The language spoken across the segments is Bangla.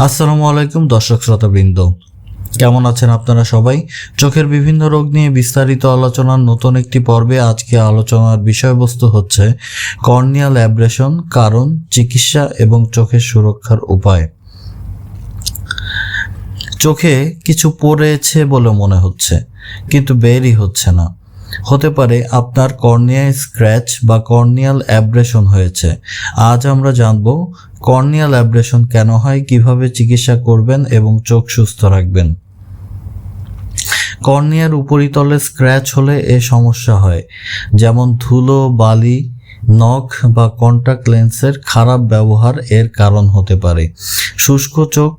আসসালামু আলাইকুম দর্শক শ্রোতাবৃন্দ। কেমন আছেন আপনারা সবাই? চোখের বিভিন্ন রোগ নিয়ে বিস্তারিত আলোচনার নতুন একটি পর্বে আজকে আলোচনার বিষয়বস্তু হচ্ছে কর্নিয়াল অ্যাব্রেশন, কারণ, চিকিৎসা এবং চোখের সুরক্ষার উপায়। চোখে কিছু পড়েছে বলে মনে হচ্ছে, কিন্তু বেরই হচ্ছে না। হতে পারে আপনার কর্নিয়ায় স্ক্র্যাচ বা কর্নিয়াল অ্যাব্রেশন হয়েছে। আজ আমরা জানব কর্নিয়াল অ্যাব্রেশন কেন হয়, কীভাবে চিকিৎসা করবেন এবং চোখ সুস্থ রাখবেন। কর্নিয়ার উপরিতলে স্ক্র্যাচ হলে এ সমস্যা হয়, যেমন ধুলো, বালি, নখ বা কন্টাক্ট লেন্সের খারাপ ব্যবহার এর কারণ হতে পারে। শুষ্ক চোখ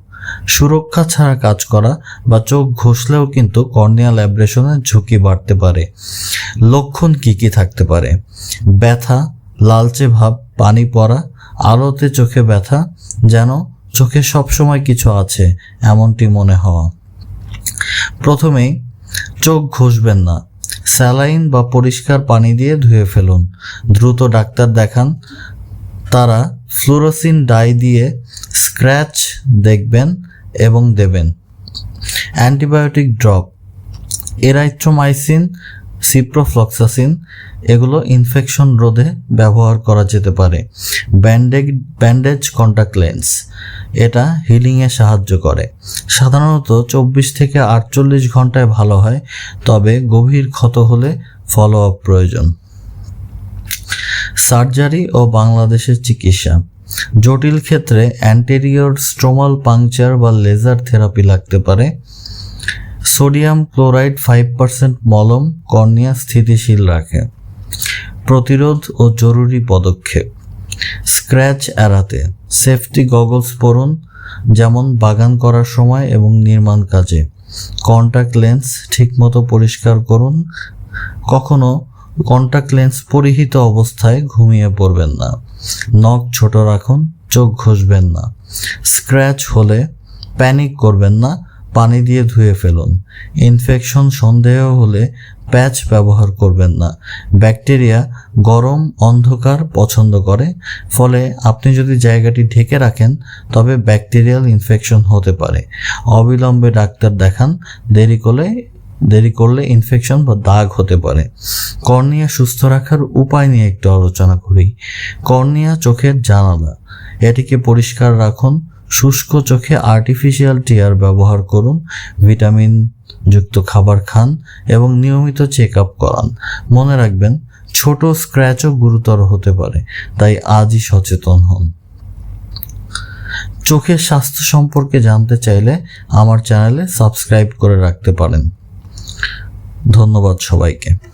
সুরক্ষা ছাড়া কাজ করা বা চোখ ঘষলেও কিন্তু কর্নিয়াল অ্যাব্রেশনের ঝুঁকি বাড়তে পারে। লক্ষণ কি কি থাকতে পারে? ব্যথা, লালচে ভাব, পানি পড়া, আলোতে চোখে ব্যথা, যেন চোখে সবসময় কিছু আছে, এমনটি মনে হওয়া। প্রথমেই, চোখ ঘষবেন না। স্যালাইন বা পরিষ্কার পানি দিয়ে ধুয়ে ফেলুন। দ্রুত ডাক্তার দেখান, তারা ফ্লোরোসিন ডাই দিয়ে স্ক্র্যাচ দেখবেন এবং দেবেন। অ্যান্টিবায়োটিক ড্রপ, এরাইথ্রোমাইসিন, সিপ্রোফ্লক্সাসিন, এগুলো ইনফেকশন রোধে ব্যবহার করা যেতে পারে। ব্যান্ডেজ ব্যান্ডেজ কন্টাক্ট লেন্স, এটা হিলিংয়ে সাহায্য করে। সাধারণত চব্বিশ থেকে আটচল্লিশ ঘন্টায় ভালো হয়, তবে গভীর ক্ষত হলে ফলো আপ প্রয়োজন। সার্জারি ও বাংলাদেশের চিকিৎসা। জটিল ক্ষেত্রে অ্যান্টেরিয়র স্ট্রোমাল পাংচার বা লেজার থেরাপি লাগতে পারে। সোডিয়াম ক্লোরাইড ফাইভ পার্সেন্ট মলম কর্নিয়া স্থিতিশীল রাখে। প্রতিরোধ ও জরুরি পদক্ষেপ। স্ক্র্যাচ এড়াতে সেফটি গগলস পরুন, যেমন বাগান করার সময় এবং নির্মাণ কাজে। কন্টাক্ট লেন্স ঠিকমতো পরিষ্কার করুন। কখনো কন্টাক্ট লেন্স পরিহিত অবস্থায় ঘুমিয়ে পড়বেন না। নখ ছোট রাখুন, চোখ ঘষবেন না। স্ক্র্যাচ হলে প্যানিক করবেন না, পানি দিয়ে ধুয়ে ফেলুন। ইনফেকশন সন্দেহ হলে প্যাচ ব্যবহার করবেন না। ব্যাকটেরিয়া গরম, অন্ধকার পছন্দ করে। ফলে আপনি যদি জায়গাটি ঢেকে রাখেন, তবে ব্যাকটেরিয়াল ইনফেকশন হতে পারে। অবিলম্বে ডাক্তার দেখান, দেরি করলে দেরি করলে ইনফেকশন বা দাগ হতে পারে। কর্নিয়া সুস্থ রাখার উপায় নিয়ে একটু আলোচনা করি। কর্নিয়া চোখের জানালা। এটিকে পরিষ্কার রাখুন। শুষ্ক চোখে আর্টিফিশিয়াল টিয়ার ব্যবহার করুন। ভিটামিন যুক্ত খাবার খান এবং নিয়মিত চেক আপ করান। মনে রাখবেন, ছোট স্ক্র্যাচও গুরুতর হতে পারে, তাই আজই সচেতন হন। চোখের স্বাস্থ্য সম্পর্কে জানতে চাইলে আমার চ্যানেলে সাবস্ক্রাইব করে রাখতে পারেন। ধন্যবাদ সবাইকে।